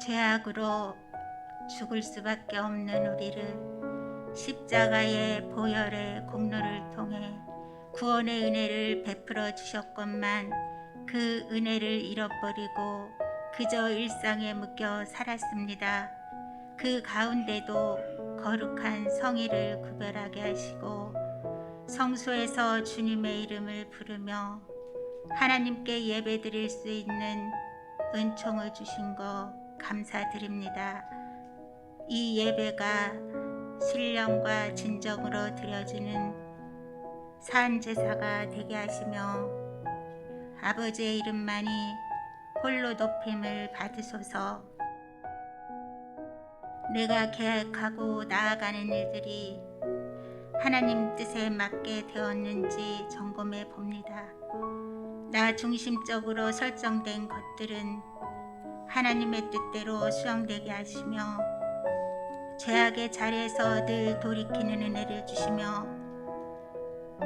죄악으로 죽을 수밖에 없는 우리를 십자가의 보혈의 공로를 통해 구원의 은혜를 베풀어 주셨건만 그 은혜를 잃어버리고 그저 일상에 묶여 살았습니다. 그 가운데도 거룩한 성의를 구별하게 하시고 성소에서 주님의 이름을 부르며 하나님께 예배드릴 수 있는 은총을 주신 거 감사드립니다. 이 예배가 신령과 진정으로 드려지는 산 제사가 되게 하시며 아버지의 이름만이 홀로 높임을 받으소서. 내가 계획하고 나아가는 일들이 하나님 뜻에 맞게 되었는지 점검해 봅니다. 나 중심적으로 설정된 것들은 하나님의 뜻대로 수용되게 하시며 죄악의 자리에서 늘 돌이키는 은혜를 주시며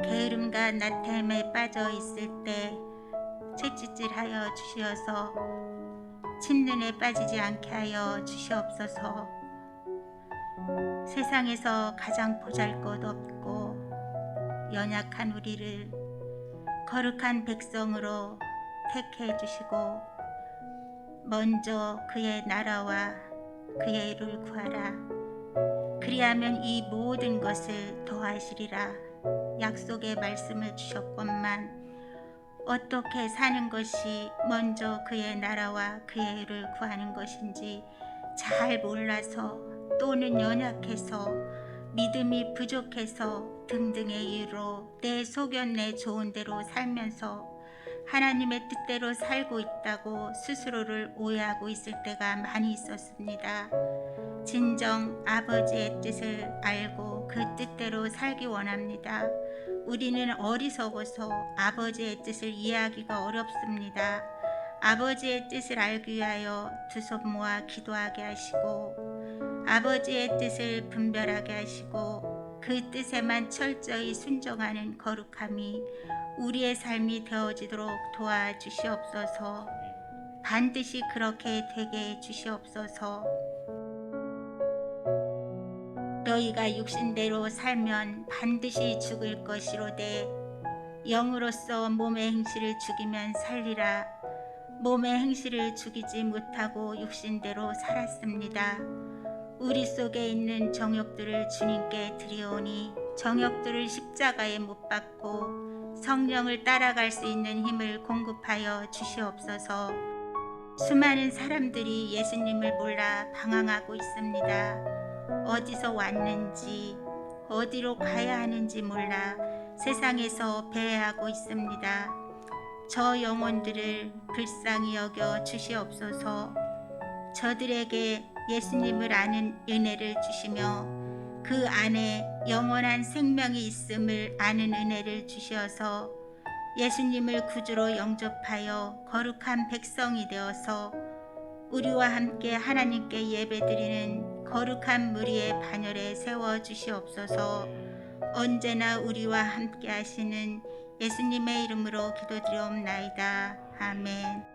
게으름과 나태함에 빠져 있을 때 채찍질하여 주시어서 침눈에 빠지지 않게 하여 주시옵소서. 세상에서 가장 보잘것없고 연약한 우리를 거룩한 백성으로 택해 주시고 먼저 그의 나라와 그의 일을 구하라. 그리하면 이 모든 것을 더하시리라. 약속의 말씀을 주셨건만 어떻게 사는 것이 먼저 그의 나라와 그의 일을 구하는 것인지 잘 몰라서 또는 연약해서 믿음이 부족해서 등등의 이유로 내 소견내 좋은 대로 살면서 하나님의 뜻대로 살고 있다고 스스로를 오해하고 있을 때가 많이 있었습니다. 진정 아버지의 뜻을 알고 그 뜻대로 살기 원합니다. 우리는 어리석어서 아버지의 뜻을 이해하기가 어렵습니다. 아버지의 뜻을 알기 위하여 두 손 모아 기도하게 하시고 아버지의 뜻을 분별하게 하시고 그 뜻에만 철저히 순종하는 거룩함이 우리의 삶이 되어지도록 도와주시옵소서. 반드시 그렇게 되게 해 주시옵소서. 너희가 육신대로 살면 반드시 죽을 것이로되 영으로서 몸의 행실을 죽이면 살리라. 몸의 행실을 죽이지 못하고 육신대로 살았습니다. 우리 속에 있는 정욕들을 주님께 드리오니 정욕들을 십자가에 못 박고 성령을 따라갈 수 있는 힘을 공급하여 주시옵소서. 수많은 사람들이 예수님을 몰라 방황하고 있습니다. 어디서 왔는지, 어디로 가야 하는지 몰라 세상에서 배회하고 있습니다. 저 영혼들을 불쌍히 여겨 주시옵소서. 저들에게 예수님을 아는 은혜를 주시며 그 안에 영원한 생명이 있음을 아는 은혜를 주시어서 예수님을 구주로 영접하여 거룩한 백성이 되어서 우리와 함께 하나님께 예배드리는 거룩한 무리의 반열에 세워 주시옵소서. 언제나 우리와 함께 하시는 예수님의 이름으로 기도드리옵나이다. 아멘.